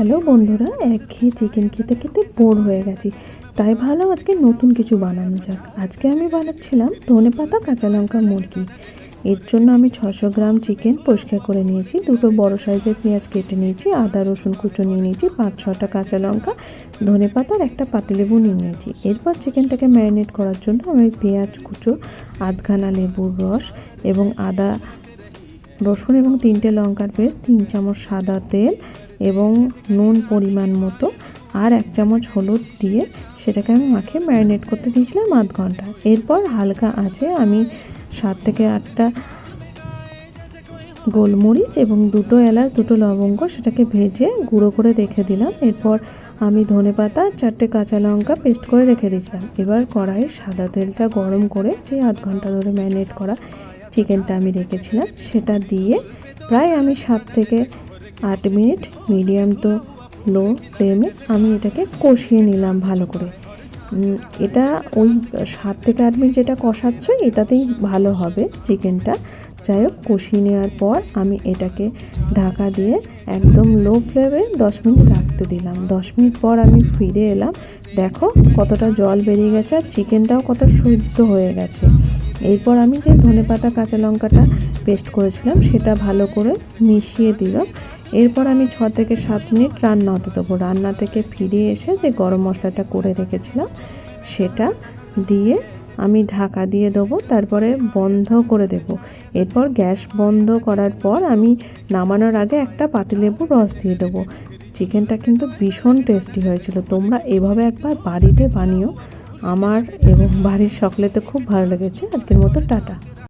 Hello বন্ধুরা, একঘেয়ে chicken খেতে খেতে বোর হয়ে গেছি। তাই ভালো আজকে নতুন কিছু বানানো যাক। আজকে আমি বানাচ্ছিলাম ধনে পাতা, কাঁচা লঙ্কা, মুরগি। এর জন্য আমি ছশো গ্রাম চিকেন পরিষ্কার করে নিয়েছি, দুটো বড় সাইজের পেঁয়াজ কেটে নিয়েছি, আদা, রসুন কুচো নিয়ে নিয়েছি, পাঁচ ছটা কাঁচা লঙ্কা, ধনে পাতার একটা পাতিলেবু নিয়ে নিয়েছি। এরপর চিকেনটাকে ম্যারিনেট করার জন্য আমি পেঁয়াজ কুচো, আধখানা লেবুর রস এবং আদা, রসুন এবং তিনটে লঙ্কার পেস্ট, তিন চামচ সাদা তেল এবং নুন পরিমাণ মতো আর এক চামচ হলুদ দিয়ে সেটাকে আমি মাখে ম্যারিনেট করতে দিয়েছিলাম আধ ঘণ্টা। এরপর হালকা আছে আমি সাত থেকে আটটা গোলমরিচ এবং দুটো এলাচ, দুটো লবঙ্গ সেটাকে ভেজে গুঁড়ো করে রেখে দিলাম। এরপর আমি ধনে পাতা, চারটে কাঁচা লঙ্কা পেস্ট করে রেখে দিয়েছিলাম। এবার কড়াইয়ে সাদা তেলটা গরম করে যে আধ ঘণ্টা ধরে ম্যারিনেট করা চিকেনটা আমি রেখেছিলাম, সেটা দিয়ে প্রায় আমি সাত থেকে আট মিনিট মিডিয়াম তো লো ফ্লেমে আমি এটাকে কষিয়ে নিলাম ভালো করে। এটা ওই সাত থেকে আট মিনিট যেটা কষাচ্ছ, এটাতেই ভালো হবে চিকেনটা। যাই হোক, কষিয়ে নেওয়ার পর আমি এটাকে ঢাকা দিয়ে একদম লো ফ্লেমে দশ মিনিট রাখতে দিলাম। দশ মিনিট পর আমি ফিরে এলাম। দেখো কতটা জল বেরিয়ে গেছে আর চিকেনটাও কত শুদ্ধ হয়ে গেছে। এরপর আমি যে ধনেপাতা, কাঁচা লঙ্কাটা পেস্ট করেছিলাম, সেটা ভালো করে মিশিয়ে দিলাম। এরপর আমি ছ থেকে সাত মিনিট রান্না হতে দেবো। রান্না থেকে ফিরে এসে যে গরম মশলাটা করে রেখেছিলাম, সেটা দিয়ে আমি ঢাকা দিয়ে দেবো, তারপরে বন্ধ করে দেবো। এরপর গ্যাস বন্ধ করার পর আমি নামানোর আগে একটা পাতিলেবুর রস দিয়ে দেবো। চিকেনটা কিন্তু ভীষণ টেস্টি হয়েছিল। তোমরা এভাবে একবার বাড়িতে বানিও। আমার এবং বাড়ির সকলে তো খুব ভালো লেগেছে। আজকের মতো টাটা।